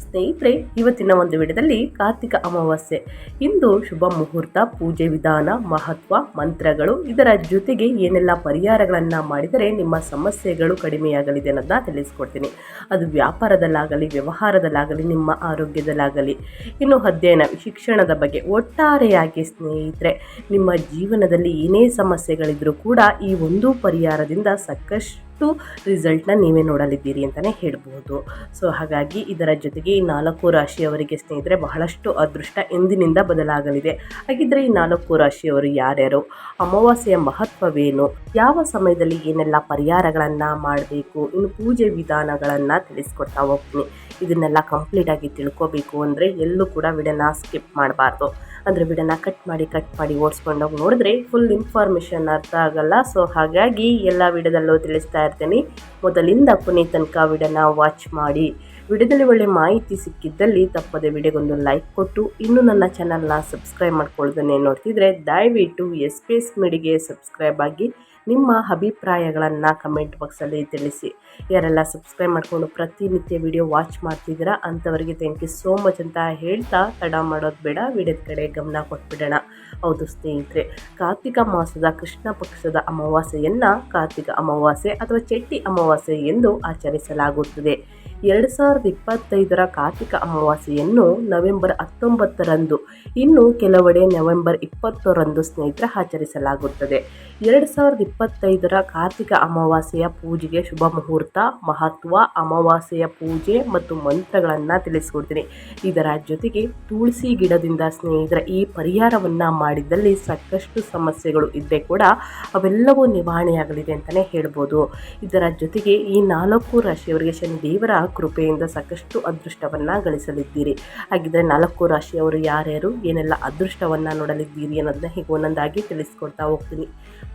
ಸ್ನೇಹಿತರೆ, ಇವತ್ತಿನ ಒಂದು ವಿಡಿಯೋದಲ್ಲಿ ಕಾರ್ತಿಕ ಅಮಾವಾಸ್ಯೆ. ಇಂದು ಶುಭ ಮುಹೂರ್ತ, ಪೂಜೆ ವಿಧಾನ, ಮಹತ್ವ, ಮಂತ್ರಗಳು, ಇದರ ಜೊತೆಗೆ ಏನೆಲ್ಲ ಪರಿಹಾರಗಳನ್ನು ಮಾಡಿದರೆ ನಿಮ್ಮ ಸಮಸ್ಯೆಗಳು ಕಡಿಮೆಯಾಗಲಿದೆ ಅನ್ನೋದನ್ನ ತಿಳಿಸ್ಕೊಡ್ತೀನಿ. ಅದು ವ್ಯಾಪಾರದಲ್ಲಾಗಲಿ, ವ್ಯವಹಾರದಲ್ಲಾಗಲಿ, ನಿಮ್ಮ ಆರೋಗ್ಯದಲ್ಲಾಗಲಿ. ಇನ್ನು ಅಧ್ಯಯನ, ಶಿಕ್ಷಣದ ಬಗ್ಗೆ ಒಟ್ಟಾರೆಯಾಗಿ ಸ್ನೇಹಿತರೆ, ನಿಮ್ಮ ಜೀವನದಲ್ಲಿ ಏನೇ ಸಮಸ್ಯೆಗಳಿದ್ರೂ ಕೂಡ ಈ ಒಂದು ಪರಿಹಾರದಿಂದ ಸಾಕಷ್ಟು ರಿಸಲ್ಟ್ನ ನೀವೇ ನೋಡಲಿದ್ದೀರಿ ಅಂತಲೇ ಹೇಳ್ಬೋದು. ಸೊ ಹಾಗಾಗಿ ಇದರ ಜೊತೆಗೆ ಈ ನಾಲ್ಕು ರಾಶಿಯವರಿಗೆ ಸ್ನೇಹಿತರೆ ಬಹಳಷ್ಟು ಅದೃಷ್ಟ ಎಂದಿನಿಂದ ಬದಲಾಗಲಿದೆ. ಹಾಗಿದ್ರೆ ಈ ನಾಲ್ಕು ರಾಶಿಯವರು ಯಾರ್ಯಾರು? ಅಮಾವಾಸ್ಯೆಯ ಮಹತ್ವವೇನು? ಯಾವ ಸಮಯದಲ್ಲಿ ಏನೆಲ್ಲ ಪರಿಹಾರಗಳನ್ನು ಮಾಡಬೇಕು? ಇನ್ನು ಪೂಜೆ ವಿಧಾನಗಳನ್ನು ತಿಳಿಸ್ಕೊಡ್ತಾ ಹೋಗ್ತೀನಿ. ಇದನ್ನೆಲ್ಲ ಕಂಪ್ಲೀಟಾಗಿ ತಿಳ್ಕೋಬೇಕು ಅಂದರೆ ಎಲ್ಲೂ ಕೂಡ ವಿಡಿಯೋನ ಸ್ಕಿಪ್ ಮಾಡಬಾರ್ದು. ಅಂದರೆ ವಿಡಿಯೋನ ಕಟ್ ಮಾಡಿ ಕಟ್ ಮಾಡಿ ಓಡಿಸ್ಕೊಂಡೋಗಿ ನೋಡಿದ್ರೆ ಫುಲ್ ಇನ್ಫಾರ್ಮೇಷನ್ ಅರ್ಥ ಆಗಲ್ಲ. ಸೊ ಹಾಗಾಗಿ ಎಲ್ಲ ವಿಡಿಯೋದಲ್ಲೂ ತಿಳಿಸ್ತಾ ಇರ್ತೀನಿ. ಮೊದಲಿಂದ ಕೊನೆ ತನಕ ವಿಡಿಯೋನ ವಾಚ್ ಮಾಡಿ. ವಿಡಿಯೋದಲ್ಲಿ ಒಳ್ಳೆ ಮಾಹಿತಿ ಸಿಕ್ಕಿದ್ದಲ್ಲಿ ತಪ್ಪದೆ ವಿಡಿಯೋಗೊಂದು ಲೈಕ್ ಕೊಟ್ಟು, ಇನ್ನೂ ನನ್ನ ಚಾನಲ್ನ ಸಬ್ಸ್ಕ್ರೈಬ್ ಮಾಡ್ಕೊಳ್ಳೋದನ್ನೇ ನೋಡ್ತಿದ್ರೆ ದಯವಿಟ್ಟು ಎಸ್ ಪಿ ಎಸ್ ಮಿಡಿಗೆ ಸಬ್ಸ್ಕ್ರೈಬ್ ಆಗಿ ನಿಮ್ಮ ಅಭಿಪ್ರಾಯಗಳನ್ನು ಕಮೆಂಟ್ ಬಾಕ್ಸಲ್ಲಿ ತಿಳಿಸಿ. ಯಾರೆಲ್ಲ ಸಬ್ಸ್ಕ್ರೈಬ್ ಮಾಡಿಕೊಂಡು ಪ್ರತಿನಿತ್ಯ ವಿಡಿಯೋ ವಾಚ್ ಮಾಡ್ತಿದ್ದೀರಾ ಅಂಥವರಿಗೆ ಥ್ಯಾಂಕ್ ಯು ಸೋ ಮಚ್ ಅಂತ ಹೇಳ್ತಾ ತಡ ಮಾಡೋದು ಬೇಡ, ವಿಡಿಯೋದ ಕಡೆ ಗಮನ ಕೊಟ್ಬಿಡೋಣ. ಹೌದು ಸ್ನೇಹಿತರೆ, ಕಾರ್ತಿಕ ಮಾಸದ ಕೃಷ್ಣ ಪಕ್ಷದ ಅಮಾವಾಸ್ಯೆಯನ್ನು ಕಾರ್ತಿಕ ಅಮಾವಾಸ್ಯೆ ಅಥವಾ ಚೆಟ್ಟಿ ಅಮಾವಾಸ್ಯೆ ಎಂದು ಆಚರಿಸಲಾಗುತ್ತದೆ. ಎರಡು ಸಾವಿರದ ಇಪ್ಪತ್ತೈದರ ಕಾರ್ತಿಕ ಅಮಾವಾಸ್ಯೆಯನ್ನು ನವೆಂಬರ್ ಹತ್ತೊಂಬತ್ತರಂದು, ಇನ್ನು ಕೆಲವೆಡೆ ನವೆಂಬರ್ ಇಪ್ಪತ್ತರಂದು ಸ್ನೇಹಿತರ ಆಚರಿಸಲಾಗುತ್ತದೆ. ಎರಡು ಸಾವಿರದ ಇಪ್ಪತ್ತೈದರ ಕಾರ್ತಿಕ ಅಮಾವಾಸ್ಯೆಯ ಪೂಜೆಗೆ ಶುಭ ಮುಹೂರ್ತ. ಮಹತ್ವ, ಅಮಾವಾಸ್ಯೆಯ ಪೂಜೆ ಮತ್ತು ಮಂತ್ರಗಳನ್ನು ತಿಳಿಸ್ಕೊಡ್ತೀನಿ. ಇದರ ಜೊತೆಗೆ ತುಳಸಿ ಗಿಡದಿಂದ ಸ್ನೇಹಿತರ, ಈ ಪರಿಹಾರವನ್ನು ಮಾಡಿದ್ದಲ್ಲಿ ಸಾಕಷ್ಟು ಸಮಸ್ಯೆಗಳು ಇದ್ದೇ ಕೂಡ ಅವೆಲ್ಲವೂ ನಿವಾರಣೆಯಾಗಲಿದೆ ಅಂತಲೇ ಹೇಳ್ಬೋದು. ಇದರ ಜೊತೆಗೆ ಈ ನಾಲ್ಕು ರಾಶಿಯವರಿಗೆ ಶನಿ ದೇವರ ಕೃಪೆಯಿಂದ ಸಾಕಷ್ಟು ಅದೃಷ್ಟವನ್ನು ಗಳಿಸಲಿದ್ದೀರಿ. ಹಾಗಿದ್ರೆ ನಾಲ್ಕು ರಾಶಿಯವರು ಯಾರ್ಯಾರು, ಏನೆಲ್ಲ ಅದೃಷ್ಟವನ್ನು ನೋಡಲಿದ್ದೀರಿ ಅನ್ನೋದನ್ನ ಹೀಗೆ ಒಂದೊಂದಾಗಿ ತಿಳಿಸ್ಕೊಡ್ತಾ ಹೋಗ್ತೀನಿ.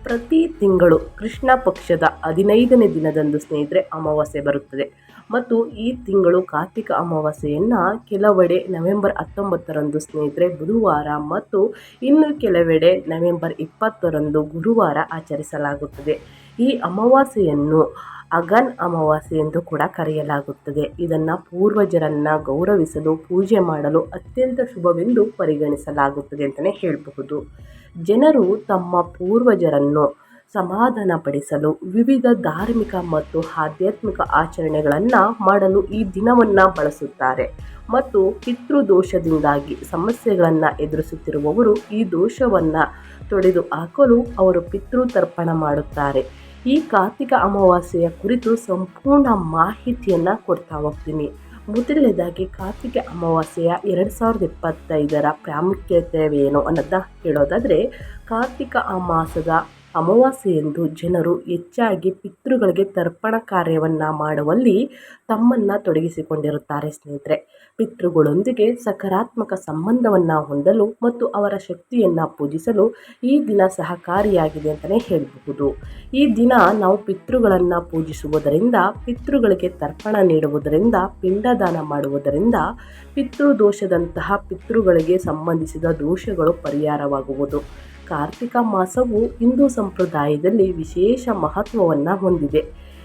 ಪ್ರತಿ ತಿಂಗಳು ಕೃಷ್ಣ ಪಕ್ಷದ ಹದಿನೈದನೇ ದಿನದಂದು ಸ್ನೇಹಿತರೆ ಅಮಾವಾಸ್ಯೆ ಬರುತ್ತದೆ. ಮತ್ತು ಈ ತಿಂಗಳು ಕಾರ್ತಿಕ ಅಮಾವಾಸ್ಯೆಯನ್ನು ಕೆಲವೆಡೆ ನವೆಂಬರ್ ಹತ್ತೊಂಬತ್ತರಂದು ಸ್ನೇಹಿತರೆ ಬುಧವಾರ ಮತ್ತು ಇನ್ನು ಕೆಲವೆಡೆ ನವೆಂಬರ್ ಇಪ್ಪತ್ತರಂದು ಗುರುವಾರ ಆಚರಿಸಲಾಗುತ್ತದೆ. ಈ ಅಮಾವಾಸ್ಯೆಯನ್ನು ಅಗನ್ ಅಮಾವಾಸ್ಯೆ ಎಂದು ಕೂಡ ಕರೆಯಲಾಗುತ್ತದೆ. ಇದನ್ನು ಪೂರ್ವಜರನ್ನು ಗೌರವಿಸಲು, ಪೂಜೆ ಮಾಡಲು ಅತ್ಯಂತ ಶುಭವೆಂದು ಪರಿಗಣಿಸಲಾಗುತ್ತದೆ ಅಂತಲೇ ಹೇಳಬಹುದು. ಜನರು ತಮ್ಮ ಪೂರ್ವಜರನ್ನು ಸಮಾಧಾನಪಡಿಸಲು ವಿವಿಧ ಧಾರ್ಮಿಕ ಮತ್ತು ಆಧ್ಯಾತ್ಮಿಕ ಆಚರಣೆಗಳನ್ನು ಮಾಡಲು ಈ ದಿನವನ್ನು ಬಳಸುತ್ತಾರೆ. ಮತ್ತು ಪಿತೃದೋಷದಿಂದಾಗಿ ಸಮಸ್ಯೆಗಳನ್ನು ಎದುರಿಸುತ್ತಿರುವವರು ಈ ದೋಷವನ್ನು ತೊಡೆದು ಹಾಕಲು ಅವರು ಪಿತೃತರ್ಪಣ ಮಾಡುತ್ತಾರೆ. ಈ ಕಾರ್ತಿಕ ಅಮಾವಾಸ್ಯೆಯ ಕುರಿತು ಸಂಪೂರ್ಣ ಮಾಹಿತಿಯನ್ನು ಕೊಡ್ತಾ ಹೋಗ್ತೀನಿ. ಮೊದಲನೇದಾಗಿ ಕಾರ್ತಿಕ ಅಮಾವಾಸ್ಯೆಯ ಎರಡು ಸಾವಿರದ ಇಪ್ಪತ್ತೈದರ ಪ್ರಾಮುಖ್ಯತೆವೇನು ಅನ್ನೋದನ್ನ ಹೇಳೋದಾದರೆ ಕಾರ್ತಿಕ ಮಾಸದ ಅಮಾವಾಸ್ಯೆಯಂದು ಜನರು ಹೆಚ್ಚಾಗಿ ಪಿತೃಗಳಿಗೆ ತರ್ಪಣ ಕಾರ್ಯವನ್ನು ಮಾಡುವಲ್ಲಿ ತಮ್ಮನ್ನು ತೊಡಗಿಸಿಕೊಂಡಿರುತ್ತಾರೆ ಸ್ನೇಹಿತರೆ. ಪಿತೃಗಳೊಂದಿಗೆ ಸಕಾರಾತ್ಮಕ ಸಂಬಂಧವನ್ನು ಹೊಂದಲು ಮತ್ತು ಅವರ ಶಕ್ತಿಯನ್ನು ಪೂಜಿಸಲು ಈ ದಿನ ಸಹಕಾರಿಯಾಗಿದೆ ಅಂತಲೇ ಹೇಳಬಹುದು. ಈ ದಿನ ನಾವು ಪಿತೃಗಳನ್ನು ಪೂಜಿಸುವುದರಿಂದ, ಪಿತೃಗಳಿಗೆ ತರ್ಪಣ ನೀಡುವುದರಿಂದ, ಪಿಂಡದಾನ ಮಾಡುವುದರಿಂದ ಪಿತೃದೋಷದಂತಹ ಪಿತೃಗಳಿಗೆ ಸಂಬಂಧಿಸಿದ ದೋಷಗಳು ಪರಿಹಾರವಾಗುವುದು. ಕಾರ್ತಿಕ ಮಾಸವು ಹಿಂದೂ ಸಂಪ್ರದಾಯದಲ್ಲಿ ವಿಶೇಷ ಮಹತ್ವವನ್ನು ಹೊಂದಿದೆ.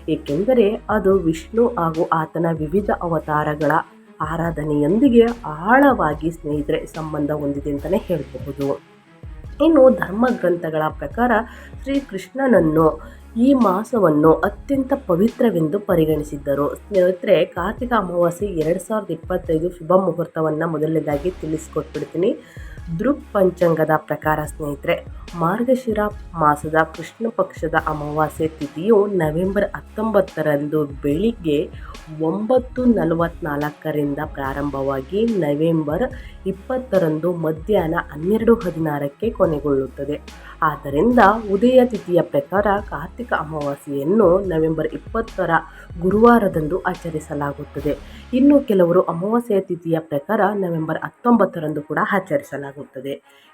ಏಕೆಂದರೆ ಅದು ವಿಷ್ಣು ಹಾಗೂ ಆತನ ವಿವಿಧ ಅವತಾರಗಳ ಆರಾಧನೆಯೊಂದಿಗೆ ಆಳವಾಗಿ ಸ್ನೇಹಿತರೆ ಸಂಬಂಧ ಹೊಂದಿದೆ ಅಂತಲೇ ಹೇಳಬಹುದು. ಇನ್ನು ಧರ್ಮ ಗ್ರಂಥಗಳ ಪ್ರಕಾರ ಶ್ರೀಕೃಷ್ಣನನ್ನು ಈ ಮಾಸವನ್ನು ಅತ್ಯಂತ ಪವಿತ್ರವೆಂದು ಪರಿಗಣಿಸಿದ್ದರು. ಸ್ನೇಹಿತರೆ, ಕಾರ್ತಿಕ ಅಮಾವಾಸ್ಯೆ ಎರಡು ಸಾವಿರದ ಇಪ್ಪತ್ತೈದು ಶುಭ ಮುಹೂರ್ತವನ್ನು ಮೊದಲನೇದಾಗಿ ತಿಳಿಸ್ಕೊಟ್ಬಿಡ್ತೀನಿ. ದೃಕ್ ಪಂಚಾಂಗದ ಪ್ರಕಾರ ಸ್ನೇಹಿತರೆ, ಮಾರ್ಗಶಿರ ಮಾಸದ ಕೃಷ್ಣ ಪಕ್ಷದ ಅಮಾವಾಸ್ಯೆ ತಿಥಿಯು ನವೆಂಬರ್ ಹತ್ತೊಂಬತ್ತರಂದು ಬೆಳಿಗ್ಗೆ ಒಂಬತ್ತು ನಲವತ್ತ್ನಾಲ್ಕರಿಂದ ಪ್ರಾರಂಭವಾಗಿ ನವೆಂಬರ್ ಇಪ್ಪತ್ತರಂದು ಮಧ್ಯಾಹ್ನ ಹನ್ನೆರಡು ಹದಿನಾರಕ್ಕೆ ಕೊನೆಗೊಳ್ಳುತ್ತದೆ. ಆದ್ದರಿಂದ ಉದಯ ತಿಥಿಯ ಪ್ರಕಾರ ಕಾರ್ತಿಕ ಅಮಾವಾಸ್ಯೆಯನ್ನು ನವೆಂಬರ್ ಇಪ್ಪತ್ತರ ಗುರುವಾರದಂದು ಆಚರಿಸಲಾಗುತ್ತದೆ. ಇನ್ನು ಕೆಲವರು ಅಮಾವಾಸ್ಯೆಯ ತಿಥಿಯ ಪ್ರಕಾರ ನವೆಂಬರ್ ಹತ್ತೊಂಬತ್ತರಂದು ಕೂಡ ಆಚರಿಸಲಾಗುತ್ತದೆ.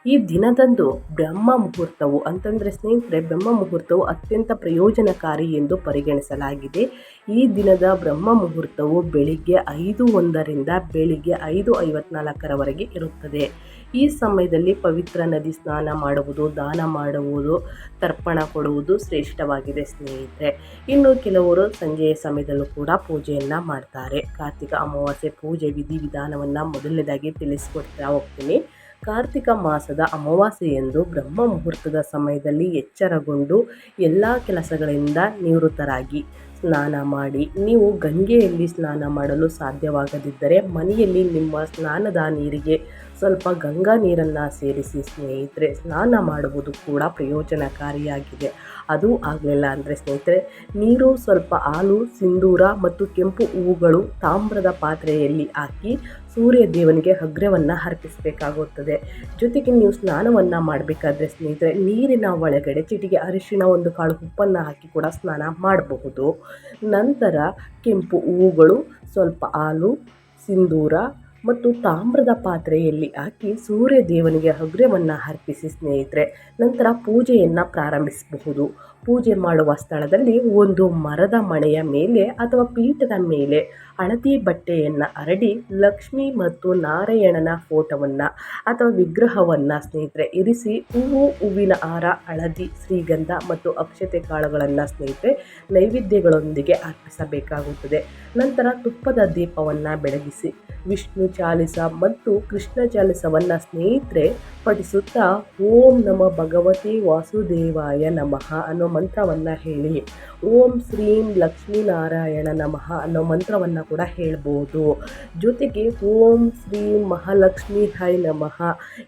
ಈ ದಿನದಂದು ಬ್ರಹ್ಮ ಮುಹೂರ್ತವು ಅಂತಂದರೆ ಸ್ನೇಹಿತರೆ, ಬ್ರಹ್ಮ ಮುಹೂರ್ತವು ಅತ್ಯಂತ ಪ್ರಯೋಜನಕಾರಿ ಎಂದು ಪರಿಗಣಿಸಲಾಗಿದೆ. ಈ ದಿನದ ಬ್ರಹ್ಮ ಮುಹೂರ್ತವು ಬೆಳಿಗ್ಗೆ ಐದು ಒಂದರಿಂದ ಬೆಳಿಗ್ಗೆ ಐದು ಐವತ್ನಾಲ್ಕರವರೆಗೆ ಇರುತ್ತದೆ. ಈ ಸಮಯದಲ್ಲಿ ಪವಿತ್ರ ನದಿ ಸ್ನಾನ ಮಾಡುವುದು, ದಾನ ಮಾಡುವುದು, ತರ್ಪಣ ಕೊಡುವುದು ಶ್ರೇಷ್ಠವಾಗಿದೆ ಸ್ನೇಹಿತರೆ. ಇನ್ನು ಕೆಲವರು ಸಂಜೆಯ ಸಮಯದಲ್ಲೂ ಕೂಡ ಪೂಜೆಯನ್ನು ಮಾಡ್ತಾರೆ. ಕಾರ್ತಿಕ ಅಮಾವಾಸ್ಯೆ ಪೂಜೆ ವಿಧಿವಿಧಾನವನ್ನು ಮೊದಲನೇದಾಗಿ ತಿಳಿಸ್ಕೊಡ್ತಾ ಹೋಗ್ತೀನಿ. ಕಾರ್ತಿಕ ಮಾಸದ ಅಮಾವಾಸ್ಯೆಯಂದು ಬ್ರಹ್ಮ ಮುಹೂರ್ತದ ಸಮಯದಲ್ಲಿ ಎಚ್ಚರಗೊಂಡು ಎಲ್ಲ ಕೆಲಸಗಳಿಂದ ನಿವೃತ್ತರಾಗಿ ಸ್ನಾನ ಮಾಡಿ, ನೀವು ಗಂಗೆಯಲ್ಲಿ ಸ್ನಾನ ಮಾಡಲು ಸಾಧ್ಯವಾಗದಿದ್ದರೆ ಮನೆಯಲ್ಲಿ ನಿಮ್ಮ ಸ್ನಾನದ ನೀರಿಗೆ ಸ್ವಲ್ಪ ಗಂಗಾ ನೀರನ್ನು ಸೇರಿಸಿ ಸ್ನೇಹಿತರೆ, ಸ್ನಾನ ಮಾಡುವುದು ಕೂಡ ಪ್ರಯೋಜನಕಾರಿಯಾಗಿದೆ. ಅದು ಆಗಲಿಲ್ಲ ಅಂದರೆ ಸ್ನೇಹಿತರೆ, ನೀರು ಸ್ವಲ್ಪ ಹಾಲು, ಸಿಂಧೂರ ಮತ್ತು ಕೆಂಪು ಹೂವುಗಳು ತಾಮ್ರದ ಪಾತ್ರೆಯಲ್ಲಿ ಹಾಕಿ ಸೂರ್ಯ ದೇವನಿಗೆ ಅಗ್ರವನ್ನು ಅರ್ಪಿಸಬೇಕಾಗುತ್ತದೆ. ಜೊತೆಗೆ ನೀವು ಸ್ನಾನವನ್ನು ಮಾಡಬೇಕಾದ್ರೆ ಸ್ನೇಹಿತರೆ, ನೀರಿನ ಒಳಗಡೆ ಚಿಟಿಗೆ ಅರಿಶಿನ ಒಂದು ಕಾಳು ಉಪ್ಪನ್ನು ಹಾಕಿ ಕೂಡ ಸ್ನಾನ ಮಾಡಬಹುದು. ನಂತರ ಕೆಂಪು ಹೂವುಗಳು, ಸ್ವಲ್ಪ ಹಾಲು, ಸಿಂಧೂರ ಮತ್ತು ತಾಮ್ರದ ಪಾತ್ರೆಯಲ್ಲಿ ಹಾಕಿ ಸೂರ್ಯ ದೇವನಿಗೆ ಹಗ್ರವನ್ನು ಅರ್ಪಿಸಿ ಸ್ನೇಹಿತರೆ, ನಂತರ ಪೂಜೆಯನ್ನು ಪ್ರಾರಂಭಿಸಬಹುದು. ಪೂಜೆ ಮಾಡುವ ಸ್ಥಳದಲ್ಲಿ ಒಂದು ಮರದ ಮಣೆಯ ಮೇಲೆ ಅಥವಾ ಪೀಠದ ಮೇಲೆ ಹಳದಿ ಬಟ್ಟೆಯನ್ನು ಹರಡಿ ಲಕ್ಷ್ಮಿ ಮತ್ತು ನಾರಾಯಣನ ಫೋಟೋವನ್ನು ಅಥವಾ ವಿಗ್ರಹವನ್ನು ಸ್ನೇಹಿತರೆ ಇರಿಸಿ ಹೂವು, ಹೂವಿನ ಹಾರ, ಹಳದಿ, ಶ್ರೀಗಂಧ ಮತ್ತು ಅಕ್ಷತೆ ಕಾಳುಗಳನ್ನು ಸ್ನೇಹಿತರೆ ನೈವೇದ್ಯಗಳೊಂದಿಗೆ ಅರ್ಪಿಸಬೇಕಾಗುತ್ತದೆ. ನಂತರ ತುಪ್ಪದ ದೀಪವನ್ನು ಬೆಳಗಿಸಿ ವಿಷ್ಣು ಚಾಲಿಸ ಮತ್ತು ಕೃಷ್ಣ ಚಾಲಿಸವನ್ನು ಸ್ನೇಹಿತರೆ ಪಠಿಸುತ್ತಾ ಓಂ ನಮ ಭಗವತಿ ವಾಸುದೇವಾಯ ನಮಃ ಅನ್ನೋ ಮಂತ್ರವನ್ನು ಹೇಳಿ. ಓಂ ಶ್ರೀಂ ಲಕ್ಷ್ಮೀನಾರಾಯಣ ನಮಃ ಅನ್ನೋ ಮಂತ್ರವನ್ನು ಕೂಡ ಹೇಳ್ಬೋದು. ಜೊತೆಗೆ ಓಂ ಶ್ರೀ ಮಹಾಲಕ್ಷ್ಮಿ ಹೈ ನಮಃ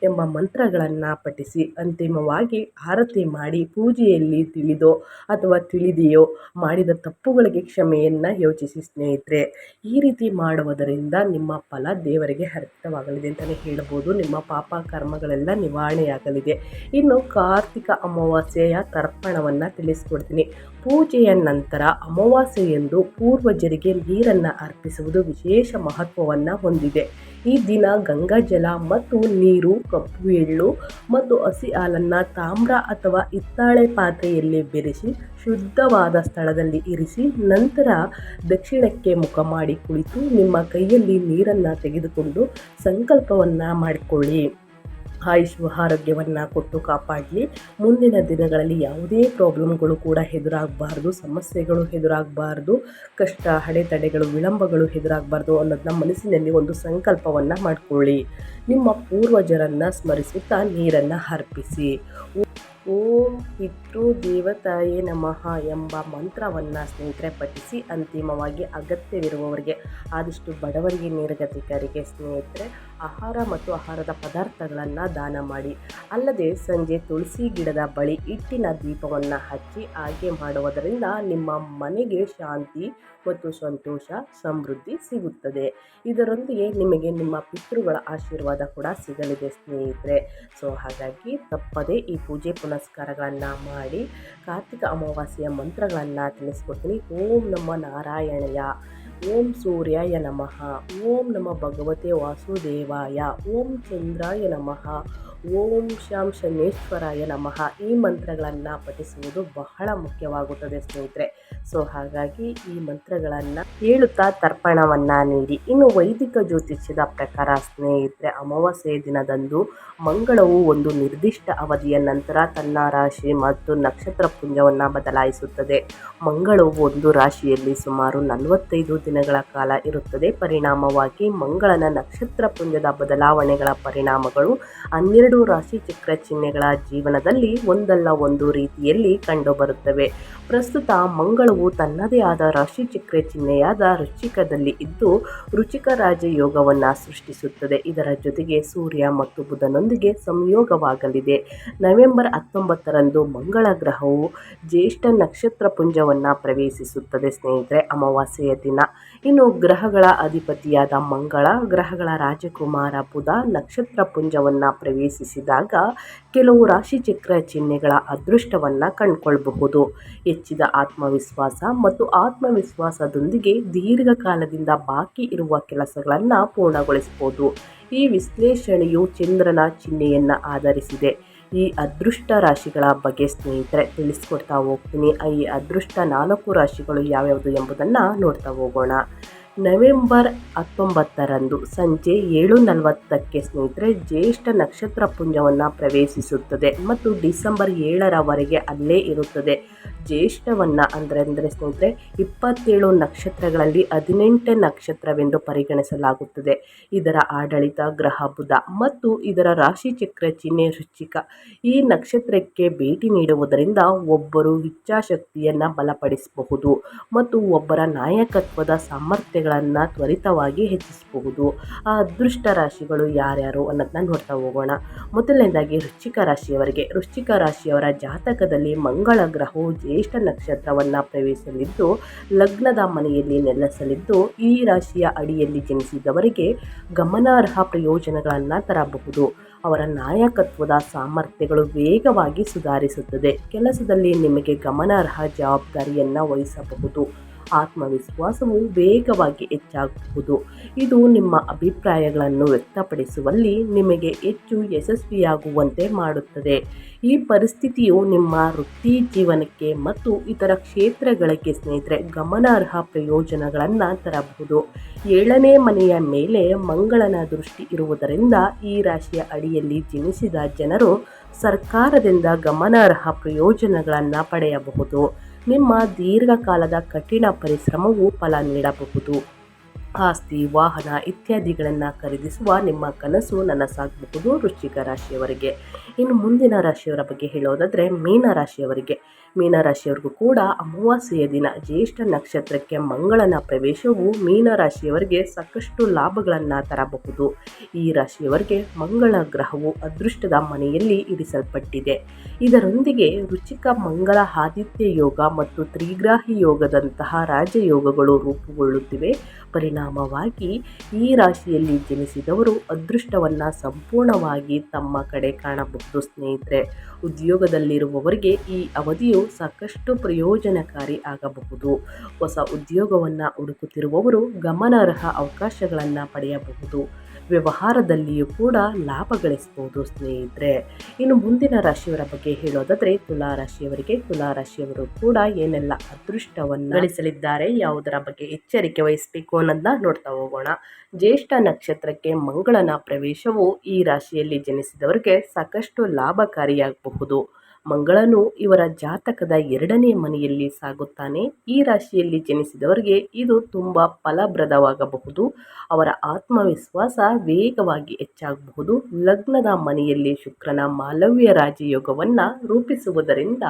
ಎಂಬ ಮಂತ್ರಗಳನ್ನು ಪಠಿಸಿ ಅಂತಿಮವಾಗಿ ಆರತಿ ಮಾಡಿ ಪೂಜೆಯಲ್ಲಿ ತಿಳಿದೋ ಅಥವಾ ತಿಳಿದೆಯೋ ಮಾಡಿದ ತಪ್ಪುಗಳಿಗೆ ಕ್ಷಮೆಯನ್ನು ಯೋಚಿಸಿ ಸ್ನೇಹಿತರೆ. ಈ ರೀತಿ ಮಾಡುವುದರಿಂದ ನಿಮ್ಮ ಫಲ ದೇವರಿಗೆ ಹರಿತವಾಗಲಿದೆ ಅಂತಲೇ ಹೇಳ್ಬೋದು. ನಿಮ್ಮ ಪಾಪ ಕರ್ಮಗಳೆಲ್ಲ ನಿವಾರಣೆಯಾಗಲಿದೆ. ಇನ್ನು ಕಾರ್ತಿಕ ಅಮಾವಾಸ್ಯೆಯ ತರ್ಪಣವನ್ನು ತಿಳಿಸ್ಕೊಡ್ತೀನಿ. ಪೂಜೆಯ ನಂತರ ಅಮಾವಾಸ್ಯೆಯಂದು ಪೂರ್ವಜರಿಗೆ ನೀರನ್ನು ಅರ್ಪಿಸುವುದು ವಿಶೇಷ ಮಹತ್ವವನ್ನು ಹೊಂದಿದೆ. ಈ ದಿನ ಗಂಗಾಜಲ ಮತ್ತು ನೀರು, ಕಪ್ಪು ಎಳ್ಳು ಮತ್ತು ಹಸಿ ಹಾಲನ್ನು ತಾಮ್ರ ಅಥವಾ ಹಿತ್ತಾಳೆ ಪಾತ್ರೆಯಲ್ಲಿ ಬೆರೆಸಿ ಶುದ್ಧವಾದ ಸ್ಥಳದಲ್ಲಿ ಇರಿಸಿ ನಂತರ ದಕ್ಷಿಣಕ್ಕೆ ಮುಖ ಮಾಡಿ ಕುಳಿತು ನಿಮ್ಮ ಕೈಯಲ್ಲಿ ನೀರನ್ನು ತೆಗೆದುಕೊಂಡು ಸಂಕಲ್ಪವನ್ನು ಮಾಡಿಕೊಳ್ಳಿ. ಆಯುಷ್ ಆರೋಗ್ಯವನ್ನು ಕೊಟ್ಟು ಕಾಪಾಡಲಿ. ಮುಂದಿನ ದಿನಗಳಲ್ಲಿ ಯಾವುದೇ ಪ್ರಾಬ್ಲಮ್ಗಳು ಕೂಡ ಎದುರಾಗಬಾರ್ದು, ಸಮಸ್ಯೆಗಳು ಎದುರಾಗಬಾರ್ದು, ಕಷ್ಟ ಅಡೆತಡೆಗಳು ವಿಳಂಬಗಳು ಎದುರಾಗಬಾರ್ದು ಅನ್ನೋದನ್ನ ಮನಸ್ಸಿನಲ್ಲಿ ಒಂದು ಸಂಕಲ್ಪವನ್ನು ಮಾಡಿಕೊಳ್ಳಿ. ನಿಮ್ಮ ಪೂರ್ವಜರನ್ನು ಸ್ಮರಿಸುತ್ತಾ ನೀರನ್ನು ಅರ್ಪಿಸಿ. ಓಂ ಪಿತೃ ದೇವತಾಯೇ ನಮಃ ಎಂಬ ಮಂತ್ರವನ್ನು ಸ್ನೇಹಿತರೆ ಪಠಿಸಿ ಅಂತಿಮವಾಗಿ ಅಗತ್ಯವಿರುವವರಿಗೆ ಆದಷ್ಟು ಬಡವರಿಗೆ, ನಿರ್ಗತಿಕರಿಗೆ ಸ್ನೇಹಿತರೆ ಆಹಾರ ಮತ್ತು ಆಹಾರದ ಪದಾರ್ಥಗಳನ್ನು ದಾನ ಮಾಡಿ. ಅಲ್ಲದೆ ಸಂಜೆ ತುಳಸಿ ಗಿಡದ ಬಳಿ ಹಿಟ್ಟಿನ ದೀಪವನ್ನು ಹಚ್ಚಿ ಆಯ್ಕೆ ಮಾಡುವುದರಿಂದ ನಿಮ್ಮ ಮನೆಗೆ ಶಾಂತಿ ಮತ್ತು ಸಂತೋಷ, ಸಮೃದ್ಧಿ ಸಿಗುತ್ತದೆ. ಇದರೊಂದಿಗೆ ನಿಮಗೆ ನಿಮ್ಮ ಪಿತೃಗಳ ಆಶೀರ್ವಾದ ಕೂಡ ಸಿಗಲಿದೆ ಸ್ನೇಹಿತರೆ. ಸೊ ಹಾಗಾಗಿ ತಪ್ಪದೇ ಈ ಪೂಜೆ ಪುನಸ್ಕಾರಗಳನ್ನು ಮಾಡಿ ಕಾರ್ತಿಕ ಅಮಾವಾಸ್ಯೆಯ ಮಂತ್ರಗಳನ್ನು ತಿಳಿಸ್ಕೊಡ್ತೀನಿ. ಓಂ ನಮ್ಮ ನಾರಾಯಣಯ ಓಂ ಸೂರ್ಯಾಯ ನಮಃ ಓಂ ನಮ ಭಗವತೆ ವಾಸುದೇವಾಯ ಓಂ ಚಂದ್ರಾಯ ನಮಃ ಓಂ ಶಾಂ ಶನೇಶ್ವರಾಯ ನಮಃ. ಈ ಮಂತ್ರಗಳನ್ನು ಪಠಿಸುವುದು ಬಹಳ ಮುಖ್ಯವಾಗುತ್ತದೆ ಸ್ನೇಹಿತರೆ. ಸೊ ಹಾಗಾಗಿ ಈ ಮಂತ್ರಗಳನ್ನು ಹೇಳುತ್ತಾ ತರ್ಪಣವನ್ನು ನೀಡಿ. ಇನ್ನು ವೈದಿಕ ಜ್ಯೋತಿಷ್ಯದ ಪ್ರಕಾರ ಸ್ನೇಹಿತರೆ, ಅಮಾವಾಸ್ಯೆ ದಿನದಂದು ಮಂಗಳವು ಒಂದು ನಿರ್ದಿಷ್ಟ ಅವಧಿಯ ನಂತರ ತನ್ನ ರಾಶಿ ಮತ್ತು ನಕ್ಷತ್ರ ಪುಂಜವನ್ನು ಬದಲಾಯಿಸುತ್ತದೆ. ಮಂಗಳವು ಒಂದು ರಾಶಿಯಲ್ಲಿ ಸುಮಾರು ನಲವತ್ತೈದು ದಿನಗಳ ಕಾಲ ಇರುತ್ತದೆ. ಪರಿಣಾಮವಾಗಿ ಮಂಗಳನ ನಕ್ಷತ್ರ ಪುಂಜದ ಬದಲಾವಣೆಗಳ ಪರಿಣಾಮಗಳು ಹನ್ನೆರಡು ರಾಶಿ ಚಕ್ರ ಚಿಹ್ನೆಗಳ ಜೀವನದಲ್ಲಿ ಒಂದಲ್ಲ ಒಂದು ರೀತಿಯಲ್ಲಿ ಕಂಡುಬರುತ್ತವೆ. ಪ್ರಸ್ತುತ ಮಂಗಳವು ತನ್ನದೇ ಆದ ರಾಶಿಚಕ್ರ ಚಿಹ್ನೆಯಾದ ರುಚಿಕದಲ್ಲಿ ಇದ್ದು, ರುಚಿಕ ರಾಜಯೋಗವನ್ನು ಸೃಷ್ಟಿಸುತ್ತದೆ. ಇದರ ಜೊತೆಗೆ ಸೂರ್ಯ ಮತ್ತು ಬುಧನೊಂದಿಗೆ ಸಂಯೋಗವಾಗಲಿದೆ. ನವೆಂಬರ್ ಹತ್ತೊಂಬತ್ತರಂದು ಮಂಗಳ ಗ್ರಹವು ಜ್ಯೇಷ್ಠ ನಕ್ಷತ್ರ ಪುಂಜವನ್ನು ಪ್ರವೇಶಿಸುತ್ತದೆ ಸ್ನೇಹಿತರೆ, ಅಮಾವಾಸ್ಯೆಯ ದಿನ. ಇನ್ನು ಗ್ರಹಗಳ ಅಧಿಪತಿಯಾದ ಮಂಗಳ, ಗ್ರಹಗಳ ರಾಜಕುಮಾರ ಬುಧ ನಕ್ಷತ್ರ ಪುಂಜವನ್ನು ಪ್ರವೇಶಿಸಿದಾಗ ಕೆಲವು ರಾಶಿಚಕ್ರ ಚಿಹ್ನೆಗಳ ಅದೃಷ್ಟವನ್ನು ಕಂಡುಕೊಳ್ಬಹುದು. ಹೆಚ್ಚಿದ ಆತ್ಮವಿಶ್ವಾಸ ಮತ್ತು ಆತ್ಮವಿಶ್ವಾಸದೊಂದಿಗೆ ದೀರ್ಘಕಾಲದಿಂದ ಬಾಕಿ ಇರುವ ಕೆಲಸಗಳನ್ನು ಪೂರ್ಣಗೊಳಿಸಬಹುದು. ಈ ವಿಶ್ಲೇಷಣೆಯು ಚಂದ್ರನ ಚಿಹ್ನೆಯನ್ನು ಆಧರಿಸಿದೆ. ಈ ಅದೃಷ್ಟ ರಾಶಿಗಳ ಬಗ್ಗೆ ಸ್ನೇಹಿತರೆ ತಿಳಿಸ್ಕೊಡ್ತಾ ಹೋಗ್ತೀನಿ. ಈ ಅದೃಷ್ಟ ನಾಲ್ಕು ರಾಶಿಗಳು ಯಾವ್ಯಾವುದು ಎಂಬುದನ್ನು ನೋಡ್ತಾ ಹೋಗೋಣ. ನವೆಂಬರ್ ಹತ್ತೊಂಬತ್ತರಂದು ಸಂಜೆ ಏಳು ನಲವತ್ತಕ್ಕೆ ಸ್ನೇಹಿತರೆ, ಜ್ಯೇಷ್ಠ ನಕ್ಷತ್ರ ಪುಂಜವನ್ನು ಪ್ರವೇಶಿಸುತ್ತದೆ ಮತ್ತು ಡಿಸೆಂಬರ್ ಏಳರವರೆಗೆ ಅಲ್ಲೇ ಇರುತ್ತದೆ. ಜ್ಯೇಷ್ಠವನ್ನು ಅಂದರೆ ಅಂದರೆ ಸ್ನೇಹಿತರೆ, ಇಪ್ಪತ್ತೇಳು ನಕ್ಷತ್ರಗಳಲ್ಲಿ ಹದಿನೆಂಟು ನಕ್ಷತ್ರವೆಂದು ಪರಿಗಣಿಸಲಾಗುತ್ತದೆ. ಇದರ ಆಡಳಿತ, ಗ್ರಹ ಬುಧ ಮತ್ತು ಇದರ ರಾಶಿ ಚಕ್ರ ಚಿಹ್ನೆ ರುಚಿಕ ಈ ನಕ್ಷತ್ರಕ್ಕೆ ಭೇಟಿ ನೀಡುವುದರಿಂದ ಒಬ್ಬರು ಇಚ್ಛಾಶಕ್ತಿಯನ್ನು ಬಲಪಡಿಸಬಹುದು ಮತ್ತು ಒಬ್ಬರ ನಾಯಕತ್ವದ ಸಾಮರ್ಥ್ಯಗಳನ್ನು ತ್ವರಿತವಾಗಿ ಹೆಚ್ಚಿಸಬಹುದು. ಆ ಅದೃಷ್ಟ ರಾಶಿಗಳು ಯಾರ್ಯಾರು ಅನ್ನೋದನ್ನ ನೋಡ್ತಾ ಹೋಗೋಣ. ಮೊದಲನೇದಾಗಿ ವೃಶ್ಚಿಕ ರಾಶಿಯವರಿಗೆ. ವೃಶ್ಚಿಕ ರಾಶಿಯವರ ಜಾತಕದಲ್ಲಿ ಮಂಗಳ ಗ್ರಹವು ಜ್ಯೇಷ್ಠ ನಕ್ಷತ್ರವನ್ನು ಪ್ರವೇಶಿಸಲಿದ್ದು, ಲಗ್ನದ ಮನೆಯಲ್ಲಿ ನೆಲೆಸಲಿದ್ದು, ಈ ರಾಶಿಯ ಅಡಿಯಲ್ಲಿ ಜನಿಸಿದವರಿಗೆ ಗಮನಾರ್ಹ ಪ್ರಯೋಜನಗಳನ್ನು ತರಬಹುದು. ಅವರ ನಾಯಕತ್ವದ ಸಾಮರ್ಥ್ಯಗಳು ವೇಗವಾಗಿ ಸುಧಾರಿಸುತ್ತದೆ. ಕೆಲಸದಲ್ಲಿ ನಿಮಗೆ ಗಮನಾರ್ಹ ಜವಾಬ್ದಾರಿಯನ್ನು ವಹಿಸಬಹುದು. ಆತ್ಮವಿಶ್ವಾಸವು ವೇಗವಾಗಿ ಹೆಚ್ಚಾಗಬಹುದು ಇದು ನಿಮ್ಮ ಅಭಿಪ್ರಾಯಗಳನ್ನು ವ್ಯಕ್ತಪಡಿಸುವಲ್ಲಿ ನಿಮಗೆ ಹೆಚ್ಚು ಯಶಸ್ವಿಯಾಗುವಂತೆ ಮಾಡುತ್ತದೆ. ಈ ಪರಿಸ್ಥಿತಿಯು ನಿಮ್ಮ ವೃತ್ತಿ ಜೀವನಕ್ಕೆ ಮತ್ತು ಇತರ ಕ್ಷೇತ್ರಗಳಿಗೆ ಸ್ನೇಹಿತರೆ ಗಮನಾರ್ಹ ಪ್ರಯೋಜನಗಳನ್ನು ತರಬಹುದು. ಏಳನೇ ಮನೆಯ ಮೇಲೆ ಮಂಗಳನ ದೃಷ್ಟಿ ಇರುವುದರಿಂದ ಈ ರಾಶಿಯ ಅಡಿಯಲ್ಲಿ ಜನಿಸಿದ ಜನರು ಸರ್ಕಾರದಿಂದ ಗಮನಾರ್ಹ ಪ್ರಯೋಜನಗಳನ್ನು ಪಡೆಯಬಹುದು. ನಿಮ್ಮ ದೀರ್ಘಕಾಲದ ಕಠಿಣ ಪರಿಶ್ರಮವು ಫಲ ನೀಡಬಹುದು. ಆಸ್ತಿ, ವಾಹನ ಇತ್ಯಾದಿಗಳನ್ನು ಖರೀದಿಸುವ ನಿಮ್ಮ ಕನಸು ನನಸಾಗಬಹುದು ವೃಶ್ಚಿಕ ರಾಶಿಯವರಿಗೆ. ಇನ್ನು ಮುಂದಿನ ರಾಶಿಯವರ ಬಗ್ಗೆ ಹೇಳೋದಾದರೆ ಮೀನ ರಾಶಿಯವರಿಗೆ. ಮೀನರಾಶಿಯವರಿಗೂ ಕೂಡ ಅಮಾವಾಸ್ಯೆಯ ದಿನ ಜ್ಯೇಷ್ಠ ನಕ್ಷತ್ರಕ್ಕೆ ಮಂಗಳನ ಪ್ರವೇಶವು ಮೀನರಾಶಿಯವರಿಗೆ ಸಾಕಷ್ಟು ಲಾಭಗಳನ್ನು ತರಬಹುದು. ಈ ರಾಶಿಯವರಿಗೆ ಮಂಗಳ ಗ್ರಹವು ಅದೃಷ್ಟದ ಮನೆಯಲ್ಲಿ ಇರಿಸಲ್ಪಟ್ಟಿದೆ. ಇದರೊಂದಿಗೆ ರುಚಿಕ ಮಂಗಳ ಆದಿತ್ಯ ಯೋಗ ಮತ್ತು ತ್ರಿಗ್ರಾಹಿ ಯೋಗದಂತಹ ರಾಜಯೋಗಗಳು ರೂಪುಗೊಳ್ಳುತ್ತಿವೆ. ಪರಿಣಾಮವಾಗಿ ಈ ರಾಶಿಯಲ್ಲಿ ಜನಿಸಿದವರು ಅದೃಷ್ಟವನ್ನು ಸಂಪೂರ್ಣವಾಗಿ ತಮ್ಮ ಕಡೆ ಕಾಣಬಹುದು ಸ್ನೇಹಿತರೆ. ಉದ್ಯೋಗದಲ್ಲಿರುವವರಿಗೆ ಈ ಅವಧಿಯು ಸಾಕಷ್ಟು ಪ್ರಯೋಜನಕಾರಿ ಆಗಬಹುದು. ಹೊಸ ಉದ್ಯೋಗವನ್ನು ಹುಡುಕುತ್ತಿರುವವರು ಗಮನಾರ್ಹ ಅವಕಾಶಗಳನ್ನು ಪಡೆಯಬಹುದು. ವ್ಯವಹಾರದಲ್ಲಿಯೂ ಕೂಡ ಲಾಭ ಗಳಿಸಬಹುದು ಸ್ನೇಹಿತರೆ. ಇನ್ನು ಮುಂದಿನ ರಾಶಿಯವರ ಬಗ್ಗೆ ಹೇಳೋದಾದರೆ ತುಲಾ ರಾಶಿಯವರಿಗೆ ತುಲಾ ರಾಶಿಯವರು ಕೂಡ ಏನೆಲ್ಲ ಅದೃಷ್ಟವನ್ನು ಗಳಿಸಲಿದ್ದಾರೆ, ಯಾವುದರ ಬಗ್ಗೆ ಎಚ್ಚರಿಕೆ ವಹಿಸಬೇಕು ಅನ್ನೋದನ್ನ ನೋಡ್ತಾ ಹೋಗೋಣ. ಜ್ಯೇಷ್ಠ ನಕ್ಷತ್ರಕ್ಕೆ ಮಂಗಳನ ಪ್ರವೇಶವು ಈ ರಾಶಿಯಲ್ಲಿ ಜನಿಸಿದವರಿಗೆ ಸಾಕಷ್ಟು ಲಾಭಕಾರಿಯಾಗಬಹುದು. ಮಂಗಳನು ಇವರ ಜಾತಕದ ಎರಡನೇ ಮನೆಯಲ್ಲಿ ಸಾಗುತ್ತಾನೆ. ಈ ರಾಶಿಯಲ್ಲಿ ಜನಿಸಿದವರಿಗೆ ಇದು ತುಂಬ ಫಲಪ್ರದವಾಗಬಹುದು. ಅವರ ಆತ್ಮವಿಶ್ವಾಸ ವೇಗವಾಗಿ ಹೆಚ್ಚಾಗಬಹುದು. ಲಗ್ನದ ಮನೆಯಲ್ಲಿ ಶುಕ್ರನ ಮಾಲವ್ಯ ರಾಜಯೋಗವನ್ನು ರೂಪಿಸುವುದರಿಂದ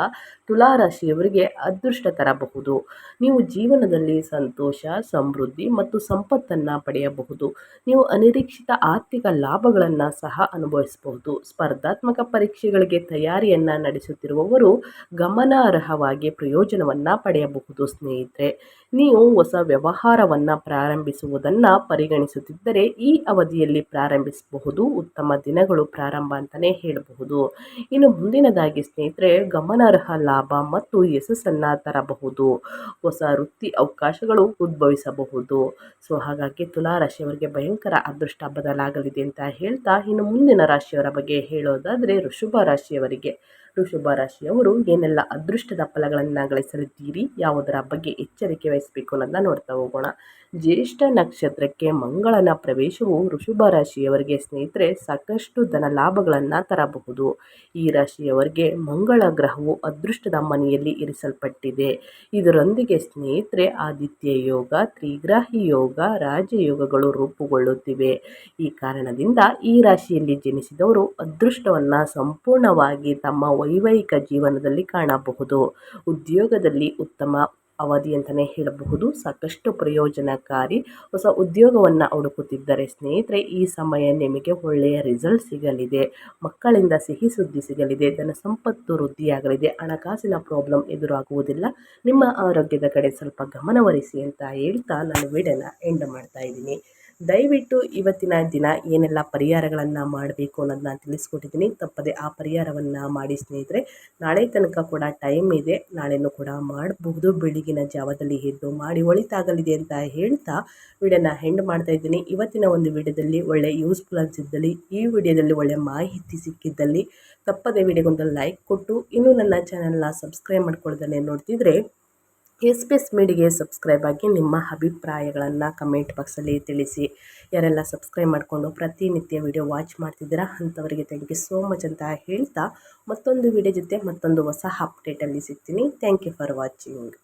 ತುಲಾರಾಶಿಯವರಿಗೆ ಅದೃಷ್ಟ ತರಬಹುದು. ನೀವು ಜೀವನದಲ್ಲಿ ಸಂತೋಷ, ಸಮೃದ್ಧಿ ಮತ್ತು ಸಂಪತ್ತನ್ನು ಪಡೆಯಬಹುದು. ನೀವು ಅನಿರೀಕ್ಷಿತ ಆರ್ಥಿಕ ಲಾಭಗಳನ್ನು ಸಹ ಅನುಭವಿಸಬಹುದು. ಸ್ಪರ್ಧಾತ್ಮಕ ಪರೀಕ್ಷೆಗಳಿಗೆ ತಯಾರಿಯನ್ನು ನಡೆಸುತ್ತಿರುವವರು ಗಮನಾರ್ಹವಾಗಿ ಪ್ರಯೋಜನವನ್ನು ಪಡೆಯಬಹುದು, ಸ್ನೇಹಿತರೆ. ನೀವು ಹೊಸ ವ್ಯವಹಾರವನ್ನು ಪ್ರಾರಂಭಿಸುವುದನ್ನು ಪರಿಗಣಿಸುತ್ತಿದ್ದರೆ ಈ ಅವಧಿಯಲ್ಲಿ ಪ್ರಾರಂಭಿಸಬಹುದು, ಉತ್ತಮ ದಿನಗಳು ಪ್ರಾರಂಭ ಅಂತಲೇ ಹೇಳಬಹುದು. ಇನ್ನು ಮುಂದಿನದಾಗಿ, ಸ್ನೇಹಿತರೆ, ಗಮನಾರ್ಹ ಲಾಭ ಮತ್ತು ಯಶಸ್ಸನ್ನು ತರಬಹುದು. ಹೊಸ ವೃತ್ತಿ ಅವಕಾಶಗಳು ಉದ್ಭವಿಸಬಹುದು. ಸೊ, ಹಾಗಾಗಿ ತುಲಾ ರಾಶಿಯವರಿಗೆ ಭಯಂಕರ ಅದೃಷ್ಟ ಬದಲಾಗಲಿದೆ ಅಂತ ಹೇಳ್ತಾ, ಇನ್ನು ಮುಂದಿನ ರಾಶಿಯವರ ಬಗ್ಗೆ ಹೇಳೋದಾದರೆ ಋಷಭ ರಾಶಿಯವರಿಗೆ. ಋಷಭ ರಾಶಿಯವರು ಏನೆಲ್ಲ ಅದೃಷ್ಟದ ಫಲಗಳನ್ನು ಗಳಿಸಲಿದ್ದೀರಿ ಯಾವುದರ ಬಗ್ಗೆ ಎಚ್ಚರಿಕೆ ವಹಿಸಬೇಕು ಅನ್ನೋದನ್ನ ನೋಡ್ತಾ ಹೋಗೋಣ. ಜ್ಯೇಷ್ಠ ನಕ್ಷತ್ರಕ್ಕೆ ಮಂಗಳನ ಪ್ರವೇಶವು ವೃಷಭ ರಾಶಿಯವರಿಗೆ ಸ್ನೇಹಿತರೆ ಸಾಕಷ್ಟು ಧನ ಲಾಭಗಳನ್ನು ತರಬಹುದು. ಈ ರಾಶಿಯವರಿಗೆ ಮಂಗಳ ಗ್ರಹವು ಅದೃಷ್ಟದ ಮನೆಯಲ್ಲಿ ಇರಿಸಲ್ಪಟ್ಟಿದೆ. ಇದರೊಂದಿಗೆ ಸ್ನೇಹಿತರೆ ಆದಿತ್ಯ ಯೋಗ, ತ್ರಿಗ್ರಾಹಿ ಯೋಗ, ರಾಜಯೋಗಗಳು ರೂಪುಗೊಳ್ಳುತ್ತಿವೆ. ಈ ಕಾರಣದಿಂದ ಈ ರಾಶಿಯಲ್ಲಿ ಜನಿಸಿದವರು ಅದೃಷ್ಟವನ್ನು ಸಂಪೂರ್ಣವಾಗಿ ತಮ್ಮ ವೈವಾಹಿಕ ಜೀವನದಲ್ಲಿ ಕಾಣಬಹುದು. ಉದ್ಯೋಗದಲ್ಲಿ ಉತ್ತಮ ಅವಧಿ ಅಂತಲೇ ಹೇಳಬಹುದು. ಸಾಕಷ್ಟು ಪ್ರಯೋಜನಕಾರಿ ಹೊಸ ಉದ್ಯೋಗವನ್ನು ಹುಡುಕುತ್ತಿದ್ದರೆ ಸ್ನೇಹಿತರೆ, ಈ ಸಮಯ ನಿಮಗೆ ಒಳ್ಳೆಯ ರಿಸಲ್ಟ್ ಸಿಗಲಿದೆ. ಮಕ್ಕಳಿಂದ ಸಿಹಿ ಸುದ್ದಿ ಸಿಗಲಿದೆ, ಧನ ಸಂಪತ್ತು ವೃದ್ಧಿಯಾಗಲಿದೆ, ಹಣಕಾಸಿನ ಪ್ರಾಬ್ಲಮ್ ಎದುರಾಗುವುದಿಲ್ಲ. ನಿಮ್ಮ ಆರೋಗ್ಯದ ಕಡೆ ಸ್ವಲ್ಪ ಗಮನವರಿಸಿ ಅಂತ ಹೇಳ್ತಾ ನಾನು ವಿಡಿಯೋನ ಎಂಡ್ ಮಾಡ್ತಾ ಇದ್ದೀನಿ. ದಯವಿಟ್ಟು ಇವತ್ತಿನ ದಿನ ಏನೆಲ್ಲ ಪರಿಹಾರಗಳನ್ನು ಮಾಡಬೇಕು ಅನ್ನೋದನ್ನ ತಿಳಿಸ್ಕೊಟ್ಟಿದ್ದೀನಿ. ತಪ್ಪದೆ ಆ ಪರಿಹಾರವನ್ನು ಮಾಡಿ ಸ್ನೇಹಿತರೆ, ನಾಳೆ ತನಕ ಕೂಡ ಟೈಮ್ ಇದೆ. ನಾಳೆನೂ ಕೂಡ ಮಾಡಬಹುದು ಬೆಳಗಿನ ಜಾವದಲ್ಲಿ ಎದ್ದು ಮಾಡಿ ಒಳಿತಾಗಲಿದೆ ಅಂತ ಹೇಳ್ತಾ ವಿಡಿಯೋನ ಹೆಂಡ್ ಮಾಡ್ತಾ ಇದ್ದೀನಿ. ಇವತ್ತಿನ ಒಂದು ವಿಡಿಯೋದಲ್ಲಿ ಒಳ್ಳೆ ಯೂಸ್ಫುಲ್ ಅನಿಸಿದ್ದಲ್ಲಿ, ಈ ವಿಡಿಯೋದಲ್ಲಿ ಒಳ್ಳೆ ಮಾಹಿತಿ ಸಿಕ್ಕಿದ್ದಲ್ಲಿ ತಪ್ಪದೆ ವಿಡಿಯೋಗೊಂದು ಲೈಕ್ ಕೊಟ್ಟು, ಇನ್ನೂ ನನ್ನ ಚಾನಲ್ನ ಸಬ್ಸ್ಕ್ರೈಬ್ ಮಾಡ್ಕೊಳ್ಳೋದನ್ನೇ ನೋಡ್ತಿದ್ರೆ ಎಸ್ ಪಿ ಎಸ್ ಮೀಡಿಗೆ ಸಬ್ಸ್ಕ್ರೈಬ್ ಆಗಿ ನಿಮ್ಮ ಅಭಿಪ್ರಾಯಗಳನ್ನು ಕಮೆಂಟ್ ಬಾಕ್ಸಲ್ಲಿ ತಿಳಿಸಿ. ಯಾರೆಲ್ಲ ಸಬ್ಸ್ಕ್ರೈಬ್ ಮಾಡಿಕೊಂಡು ಪ್ರತಿನಿತ್ಯ ವಿಡಿಯೋ ವಾಚ್ ಮಾಡ್ತಿದ್ದೀರಾ ಅಂಥವರಿಗೆ ಥ್ಯಾಂಕ್ ಯು ಸೋ ಮಚ್ ಅಂತ ಹೇಳ್ತಾ ಮತ್ತೊಂದು ವಿಡಿಯೋ ಜೊತೆ ಮತ್ತೊಂದು ಹೊಸ ಅಪ್ಡೇಟಲ್ಲಿ ಸಿಗ್ತೀನಿ. Thank you for watching